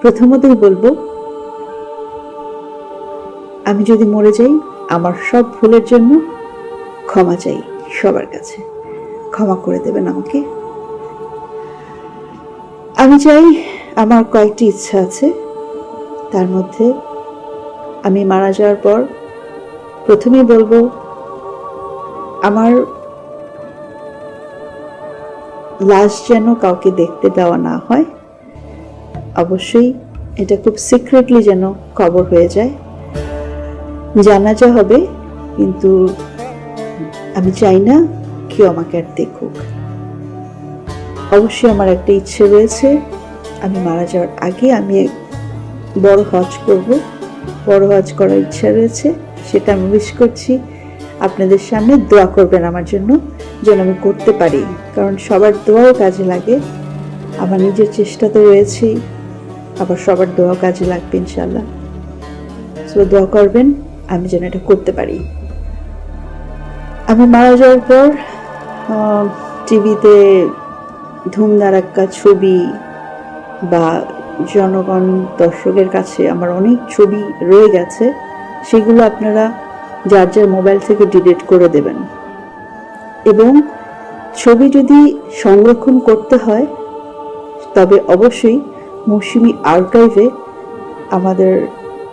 প্রথমতই বলব, আমি যদি মরে যাই, আমার সব ভুলের জন্য ক্ষমা চাই সবার কাছে। ক্ষমা করে দেবেন আমাকে। আমি চাই আমার কয়েকটি ইচ্ছা আছে। তার মধ্যে আমি মারা যাওয়ার পর প্রথমেই বলব, আমার লাশ যেন কাউকে দেখতে দেওয়া না হয়। অবশ্যই এটা খুব সিক্রেটলি যেন কবর হয়ে যায়। জানাজা হবে, কিন্তু আমি চাই না কেউ আমাকে আর দেখুক। অবশ্যই আমার একটা ইচ্ছে রয়েছে, আমি মারা যাওয়ার আগে আমি বড় হজ করব। বড় হজ করার ইচ্ছা রয়েছে, সেটা আমি উইশ করছি। আপনাদের সামনে দোয়া করবেন আমার জন্য, যেন আমি করতে পারি। কারণ সবার দোয়াও কাজে লাগে। আমার নিজের চেষ্টা তো রয়েছেই। আবার সবার দোয়া কাজে লাগবে ইনশাল্লাহ সো দোয়া করবেন, আমি যেন এটা করতে পারি। আমি মারা যাওয়ার পর টিভিতে ধুমধারাক্কা ছবি বা জনগণ, দর্শকের কাছে আমার অনেক ছবি রয়ে গেছে, সেগুলো আপনারা যার যার মোবাইল থেকে ডিলিট করে দেবেন। এবং ছবি যদি সংরক্ষণ করতে হয়, তবে অবশ্যই মৌসুমি আর্কাইভে আমাদের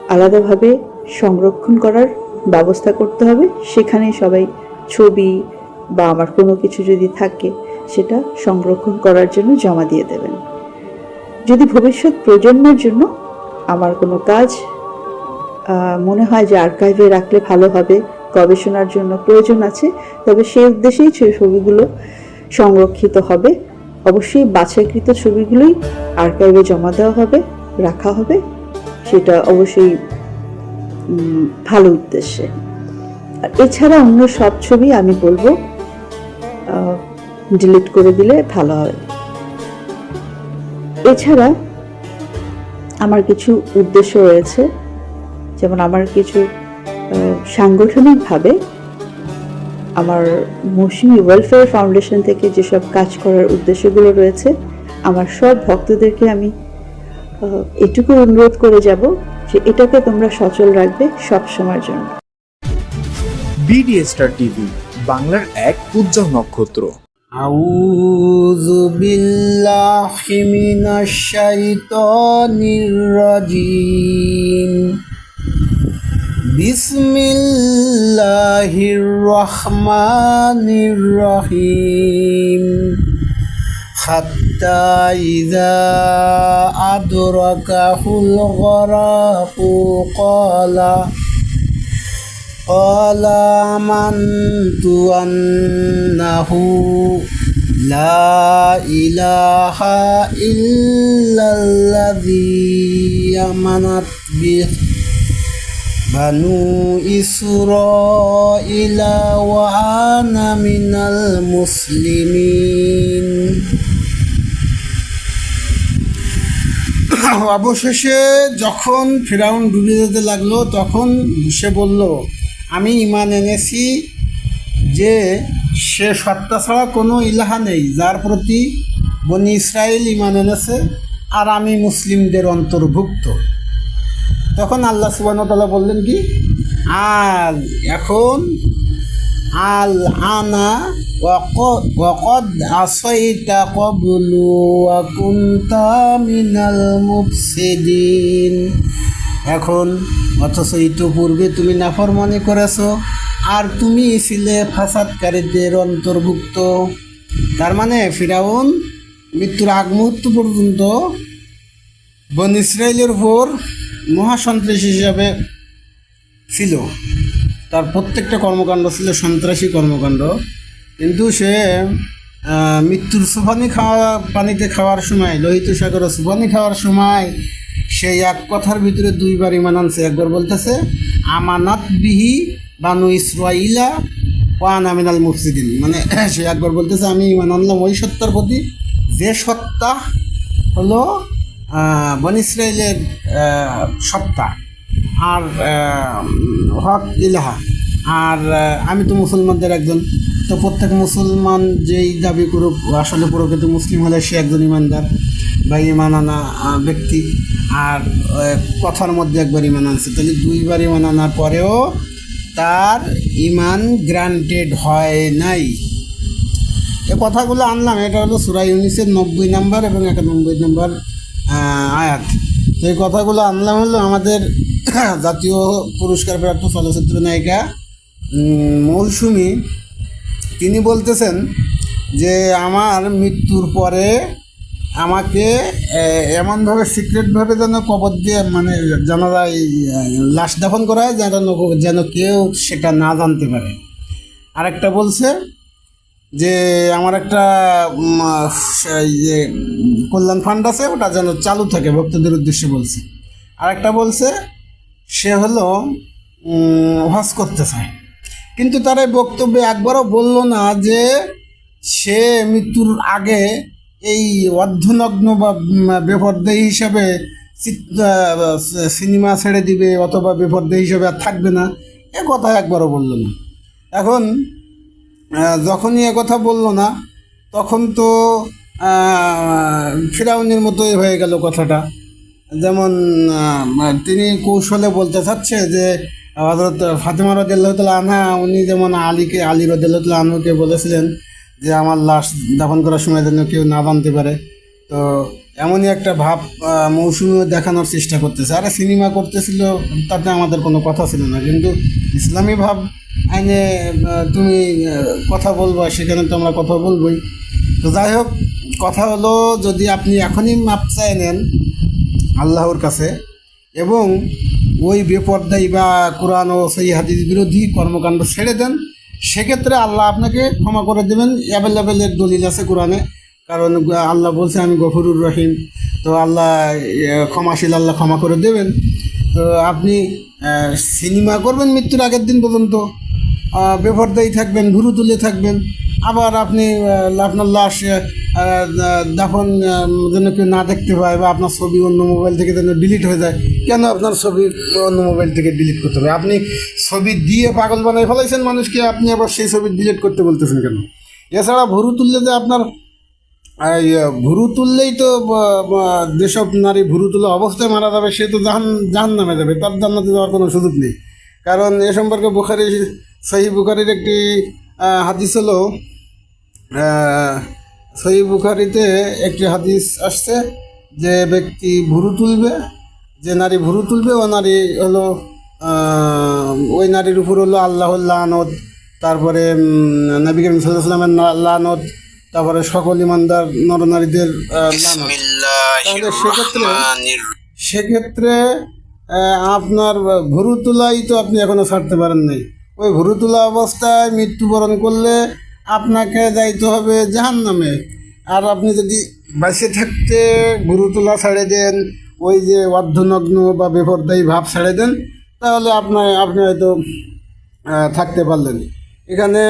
আলাদাভাবে সংরক্ষণ করার ব্যবস্থা করতে হবে। সেখানে সবাই ছবি বা আমার কোনো কিছু যদি থাকে, সেটা সংরক্ষণ করার জন্য জমা দিয়ে দেবেন। যদি ভবিষ্যৎ প্রজন্মের জন্য আমার কোনো কাজ মনে হয় যে আর্কাইভে রাখলে ভালো হবে, গবেষণার জন্য প্রয়োজন আছে, তবে সেই উদ্দেশ্যেই ছবিগুলো সংরক্ষিত হবে। অবশ্যই বাছাইকৃত ছবিগুলোই আর্কাইভে জমা দেওয়া হবে, রাখা হবে। সেটা অবশ্যই ভালো উদ্দেশ্যে। আর এছাড়া অন্য সব ছবি আমি বলব ডিলিট করে দিলে ভালো হবে এছাড়া আমার কিছু উদ্দেশ্য রয়েছে, যেমন আমার কিছু সাংগঠনিকভাবে আমার মৌসুমি ওয়েলফেয়ার ফাউন্ডেশন থেকে যেসব কাজ করার উদ্দেশ্যগুলো রয়েছে আমার সব ভক্তদেরকে আমি আহ, এটুকু অনুরোধ করে যাব যে এটাকে তোমরা সচল রাখবে সব সময়ের জন্য বিডি স্টার টিভি বাংলার এক উজ্জ্বল নক্ষত্র أعوذ بالله من الشيطان الرجيم بسم الله الرحمن الرحيم حتى إذا أدركه الغرق قال قال آمنت أنه لا إله إلا الذي آمنت به বানু ইসুর ইলা ওয়ানা মিনাল মুসলিমিন। অবশেষে যখন ফেরাউন ডুবে যেতে লাগল, তখন সে বলল, আমি ইমান এনেছি যে সে সত্তা ছাড়া কোনো ইলাহা নেই, যার প্রতি বনি ইসরায়েল ইমান এনেছে, আর আমি মুসলিমদের অন্তর্ভুক্ত। তখন আল্লাহ সুবাহতাল্লাহ বললেন কি? আল, এখন আল আনা কবলু ওয়া কুনতা মিনাল মুফসিদিন। এখন অথচ ইতিপূর্বে তুমি নাফরমানি করেছ, আর তুমি ছিলে ফাসাদকারীদের অন্তর্ভুক্ত। তার মানে ফিরাউন মৃত্যুর আগ মুহূর্ত পর্যন্ত বন ইসরায়েলের উপর মহাসন্ত্রাসী হিসাবে ছিল। তার প্রত্যেকটা কর্মকাণ্ড ছিল সন্ত্রাসী কর্মকাণ্ড। কিন্তু সে মৃত্যুর সুপানি খাওয়া, পানিতে খাওয়ার সময়, লোহিত সাগরে সুপানি খাওয়ার সময় সেই এক কথার ভিতরে দুইবার ইমান আনছে। একবার বলতেছে, আমানাত বিহি বানু ইসরাইলা ওয়ান আমিনাল মুফসিদিন। মানে সে একবার বলতেছে, আমি ইমান আনলাম ওই সত্তার প্রতি। যে সত্তা হলো বন ইসরায়েলের সত্তা আর হক ইলাহা। আর আমি তো মুসলমানদের একজন। তো প্রত্যেক মুসলমান যেই দাবি করুক, আসলে প্রকৃত মুসলিম হলে সে একজন ইমানদার বা ইমান আনা ব্যক্তি। আর কথার মধ্যে একবার ইমান আনছে। তাহলে দুইবার ইমান আনার পরেও তার ইমান গ্রান্টেড হয় নাই। এ কথাগুলো আনলাম। এটা হলো সুরাই উনিশের নব্বই নাম্বার এবং একানব্বই নাম্বার আয়াত। তো এই কথাগুলো আনলাম হলো আমাদের জাতীয় পুরস্কার প্রাপ্ত চলচ্চিত্র নায়িকা মৌসুমি। তিনি বলতেছেন যে, আমার মৃত্যুর পরে আমাকে এমনভাবে সিক্রেটভাবে যেন কবর দিয়ে মানে জানাজায় লাশ দাফন করা হয় যেন যেন কেউ সেটা না জানতে পারে। আরেকটা বলছে যে আমার একটা যে কল্যাণ ফান্ড আছে ওটা যেন চালু থাকে ভক্তদের উদ্দেশ্যে বলছে। আরেকটা বলছে সে হলো হজ করতে চায় কিন্তু তার এই বক্তব্যে একবারও বলল না যে সে মৃত্যুর আগে এই অর্ধনগ্ন বা উম, বেপর্দায়ী হিসাবে সিনেমা ছেড়ে দিবে অথবা বেপর্দায়ী হিসাবে আর থাকবে না এ কথা একবারও বলল না। এখন যখনই কথা বলল না, তখন তো ফিরাউনির ফিরাউনের মতোই হয়ে গেল কথাটা। যেমন তিনি কৌশলে বলতে চাচ্ছে যে হজরত ফাতেমা রদুল্লাহতাল আনহা, উনি যেমন আলীকে, আলী রদুল্লাহতাল আনহুকে বলেছিলেন যে, আমার লাশ দাফন করার সময় যেন কেউ না জানতে পারে। তো এমনই একটা ভাব মৌসুমিও দেখানোর চেষ্টা করতেছে। আরে সিনেমা করতেছিল, তাতে আমাদের কোনো কথা ছিল না। কিন্তু ইসলামী ভাব আইনে তুমি কথা বলবা, সেখানে তো আমরা কথা বলবোই। তো যাই হোক, কথা হলো যদি আপনি এখনই মাপ চাই নেন আল্লাহর কাছে এবং ওই বেপর্দাই বা কোরআন ও সেই হাদিস বিরোধী কর্মকাণ্ড ছেড়ে দেন, সেক্ষেত্রে আল্লাহ আপনাকে ক্ষমা করে দেবেন। অ্যাভেলেবেলের দলিল আছে কোরআনে। কারণ আল্লাহ বলছে আমি গফরুর রহিম। তো আল্লাহ ক্ষমাশীল আল্লাহ ক্ষমা করে দেবেন। তো আপনি সিনেমা করবেন মৃত্যুর আগের দিন পর্যন্ত। আহ, বেপরদাই থাকবেন ঘুরু তুলে থাকবেন। আবার আপনি আপনার লাশ দাফন যেন কেউ না দেখতে পায় বা আপনার ছবি অন্য মোবাইল থেকে যেন ডিলিট হয়ে যায় কেন আপনার ছবি অন্য মোবাইল থেকে ডিলিট করতে হবে? আপনি ছবি দিয়ে পাগল বানায় ফেলাইছেন মানুষকে আপনি আবার সেই ছবি ডিলিট করতে বলতেছেন কেন? এছাড়া ভুরু তুললে যে আপনার ভুরু তুললেই তো যেসব নারী ভুরু তুলে অবস্থায় মারা যাবে, সে তো জাহান জাহান নামে যাবে। তার জান্নাতে যাওয়ার কোনো সুযোগ নেই। কারণ এ সম্পর্কে বুখারি সহি বুখারির একটি হাদিস হলো সহি বুখারিতে একটি হাদিস আসছে যে ব্যক্তি ভুরু তুলবে, যে নারী ভুরু তুলবে, ও নারী হলো ওই নারীর উপর হলো আল্লাহর লানত, তারপরে নবী করিম সাল্লাহ সাল্লামের লানত তারপরে সকল ইমানদার নরনারীদের তাহলে সেক্ষেত্রে সেক্ষেত্রে আপনার ভুরু তোলাই তো আপনি এখনও ছাড়তে পারেন নাই ওই ভুরু তোলা অবস্থায় মৃত্যুবরণ করলে আপনাকে যাইতে হবে জাহান নামে আর আপনি যদি বাসে থাকতে ভুরু তোলা ছাড়ে দেন ওই যে অর্ধনগ্ন বা বেপরদায়ী ভাব ছাড়ে দেন তাহলে আপনার আপনি হয়তো থাকতে পারলেন। এখানে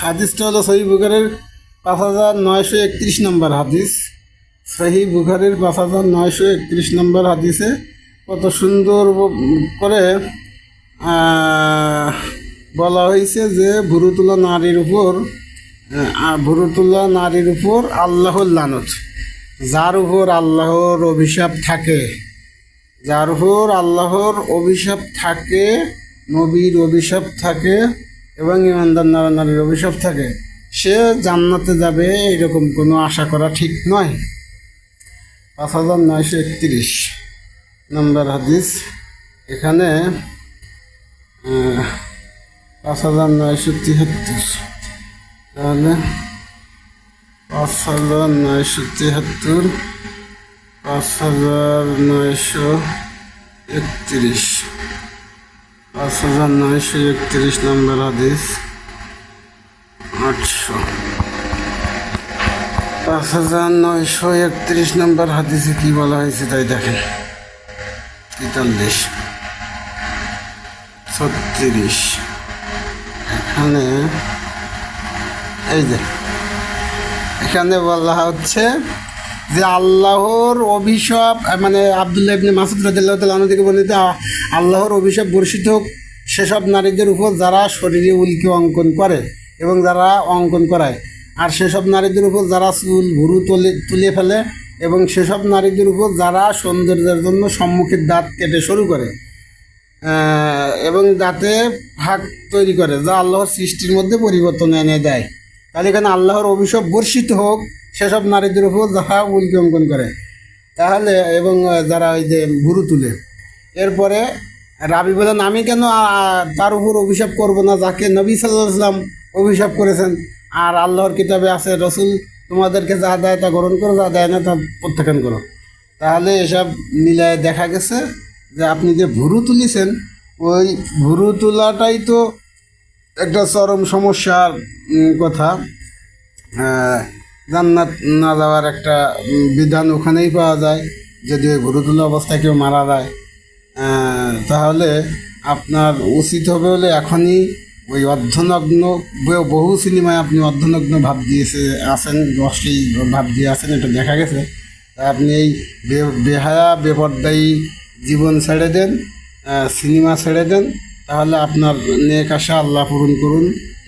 হাদিসটা হলো সহি বুখারের পাঁচ হাজার নয়শো একত্রিশ নম্বর হাদিস। সহি বুখারের পাঁচ হাজার নয়শো একত্রিশ নম্বর হাদিসে কত সুন্দর করে বলা হয়েছে যে ভুরুতুলা নারীর উপর আহ, ভুরুতুলা নারীর উপর আল্লাহর লানত। যার উপর আল্লাহর অভিশাপ থাকে যার উপর আল্লাহর অভিশাপ থাকে নবীর অভিশাপ থাকে এবং ইমানদার নারী নারীর অভিশাপ থাকে, সে জান্নাতে যাবে এরকম কোনো আশা করা ঠিক নয়। পাঁচ হাজার নয়শো একত্রিশ নম্বর হাদিস, এখানে পাঁচ হাজার নয়শো তিয়াত্তর তাহলে, পাঁচ হাজার নয়শো তিয়াত্তর পাঁচ হাজার নয়শো একত্রিশ। পাঁচ হাজার নয়শো একত্রিশ নম্বর হাদিস, আটশো। পাঁচ হাজার নয়শো একত্রিশ নম্বর হাদিসে কি বলা হয়েছে তাই দেখেন। তেতাল্লিশ। ছত্রিশ। এখানে, এই যে, এখানে বলা হচ্ছে যে আল্লাহর অভিশাপ মানে আবদুল্লাহ ইবনে মাসুদ রাদিয়াল্লাহু তাআলা থেকে বর্ণিত আল্লাহর অভিশাপ বর্ষিত হোক, সেসব নারীদের উপর যারা শরীরে উল্কি অঙ্কন করে এবং যারা অঙ্কন করায়, আর সেসব নারীদের উপর যারা চুল, ভুরু তুলে তুলে ফেলে এবং সেসব নারীদের উপর যারা সৌন্দর্যের জন্য সম্মুখের দাঁত কেটে শুরু করে এবং দাঁতে ফাঁক তৈরি করে, যা আল্লাহর সৃষ্টির মধ্যে পরিবর্তন এনে দেয়। তাহলে এখানে আল্লাহর অভিশাপ বর্ষিত হোক, সেসব নারীদের উপর যারা উল্কি অঙ্কন করে, তাহলে এবং যারা ওই যে ভুরু তুলে এরপরে রাবি বলেন আমি কেন তার উপর অভিশাপ করব না? যাকে নবী সাল্লাহ সাল্লাম অভিশাপ করেছেন, আর আল্লাহর কিতাবে আছে, রসুল তোমাদেরকে যা দেয় তা গ্রহণ করো, যা দেয় না তা প্রত্যাখ্যান করো। তাহলে এসব মিলায় দেখা গেছে যে আপনি যে ভুরু তুলিছেন, ওই ভুরু তোলাটাই তো একটা চরম সমস্যার কথা। জান্নাত না যাওয়ার একটা বিধান ওখানেই পাওয়া যায়। যদি ওই ভুরু তোলা অবস্থায় কেউ মারা যায় তাহলে আপনার উচিত হবে বলে এখনই ওই অর্ধনগ্ন বহু সিনেমায় আপনি অর্ধনগ্ন ভাব দিয়েছে আছেন অশ্লীল ভাব দিয়ে আছেন এটা দেখা গেছে। আপনি এই বেহায়া বেপর্দায়ী জীবন ছেড়ে দেন সিনেমা ছেড়ে দেন তাহলে আপনার নেক আশা আল্লাহ পূরণ করুন।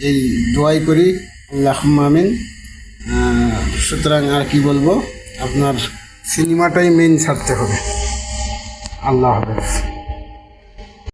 এই দোয়াই করি আল্লাহ আহ, সুতরাং আর কি বলব আপনার সিনেমাটাই মেন ছাড়তে হবে। আল্লাহ হাফেজ।